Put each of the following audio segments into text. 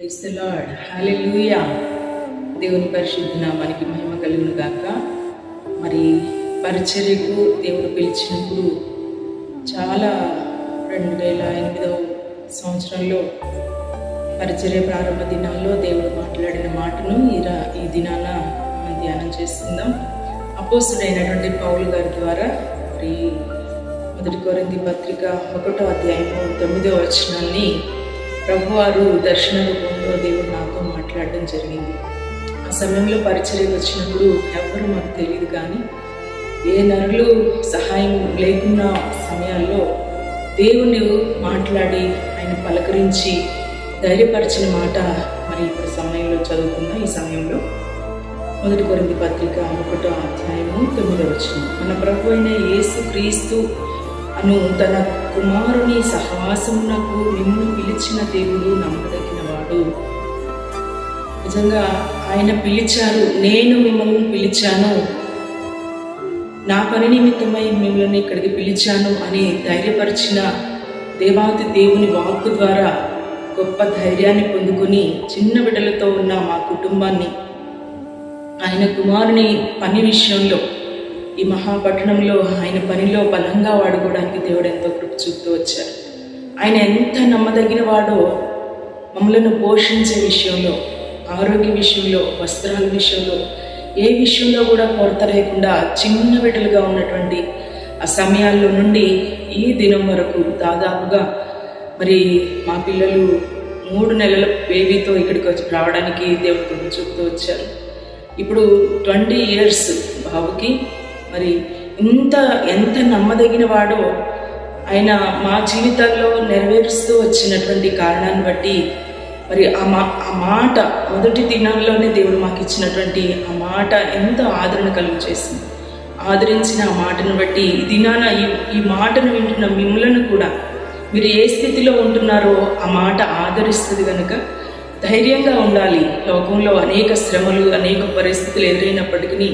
Praise lord హల్లెలూయా దేవుని పరిశుద్ధ మనకి మహిమ కలుగును గాక. మరి పరిచర్యకు దేవుడు పిలిచినప్పుడు చాలా రెండు వేల ఎనిమిదవ సంవత్సరంలో పరిచర్య ప్రారంభ దినాల్లో దేవుడు మాట్లాడిన మాటను ఈ ఈ దినాన మనం ధ్యానం చేస్తుందాం అపోస్తుడైనటువంటి పౌలు గారి ద్వారా మరి మొదటి కొరింది పత్రిక ఒకటో అధ్యాయము తొమ్మిదో వచనాన్ని ప్రభువారు దర్శన రూపంలో దేవుడు నాతో మాట్లాడడం జరిగింది. ఆ సమయంలో పరిచర్య వచ్చినప్పుడు ఎవరు మాకు తెలియదు కానీ ఏ నరులు సహాయం లేకున్న సమయాల్లో దేవుని మాట్లాడి ఆయన పలకరించి ధైర్యపరిచిన మాట మరి ఇప్పుడు సమయంలో చదువుకున్న ఈ సమయంలో మొదటి కొరింది పత్రిక ఒకటో అధ్యాయము తొమ్మిదో వచ్చిన మన ప్రభు అయిన యేసు క్రీస్తు అను తన కుమారుని సహవాసమునకు నిన్ను పిలిచిన దేవుడు నమ్మదగినవాడు. నిజంగా ఆయన పిలిచారు నేను మిమ్మల్ని పిలిచాను. నా పని నిమిత్తమై మిమ్మల్ని ఇక్కడికి పిలిచాను అని ధైర్యపరిచిన దేవాతి దేవుని వాక్కు ద్వారా గొప్ప ధైర్యాన్ని పొందుకొని చిన్న బిడ్డలతో ఉన్న మా కుటుంబాన్ని ఆయన కుమారుని పని విషయంలో ఈ మహాపట్టణంలో ఆయన పనిలో బలంగా వాడుకోవడానికి దేవుడు ఎంతో కృప చూపుతూ వచ్చారు ఆయన ఎంత నమ్మదగిన వాడో మమ్మలను పోషించే విషయంలో ఆరోగ్య విషయంలో వస్త్రాల విషయంలో ఏ విషయంలో కూడా కొరత లేకుండా చిన్న బిడ్డలుగా ఉన్నటువంటి ఆ సమయాల్లో నుండి ఈ దినం వరకు దాదాపుగా మరి మా పిల్లలు మూడు నెలల బేబీతో ఇక్కడికి వచ్చి రావడానికి దేవుడు చూపుతూ వచ్చారు. ఇప్పుడు ట్వంటీ ఇయర్స్ బాబుకి మరి ఇంత ఎంత నమ్మదగిన వాడో ఆయన మా జీవితాల్లో నెరవేరుస్తూ వచ్చినటువంటి కారణాన్ని బట్టి మరి ఆ మా ఆ మాట మొదటి దినాల్లోనే దేవుడు మాకు ఇచ్చినటువంటి ఆ మాట ఎంత ఆదరణ కలుగు చేసింది ఆదరించిన ఆ మాటను బట్టి ఈ దినాన ఈ ఈ మాటను వింటున్న మిమ్మలను కూడా మీరు ఏ స్థితిలో ఉంటున్నారో ఆ మాట ఆదరిస్తుంది కనుక ధైర్యంగా ఉండాలి. లోకంలో అనేక శ్రమలు అనేక పరిస్థితులు ఎదురైనప్పటికీ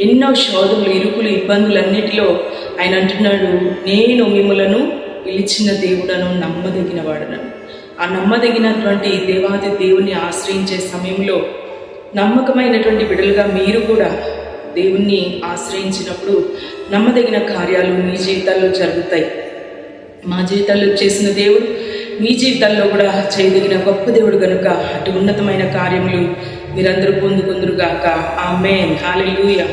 ఎన్నో శోధములు ఇరుకులు ఇబ్బందులన్నిటిలో ఆయన అంటున్నాడు నేను మిమ్మలను పిలిచిన దేవుడను నమ్మదగిన వాడనను ఆ నమ్మదగినటువంటి దేవాది దేవుని ఆశ్రయించే సమయంలో నమ్మకమైనటువంటి బిడ్డలుగా మీరు కూడా దేవుణ్ణి ఆశ్రయించినప్పుడు నమ్మదగిన కార్యాలు మీ జీవితాల్లో జరుగుతాయి. మా జీవితాల్లో చేసిన దేవుడు మీ జీవితాల్లో కూడా చేయదగిన గొప్ప దేవుడు కనుక అటు ఉన్నతమైన కార్యములు మీరందరూ పొందుకుందరుగాక. ఆ మేన్ హాలెలూయా.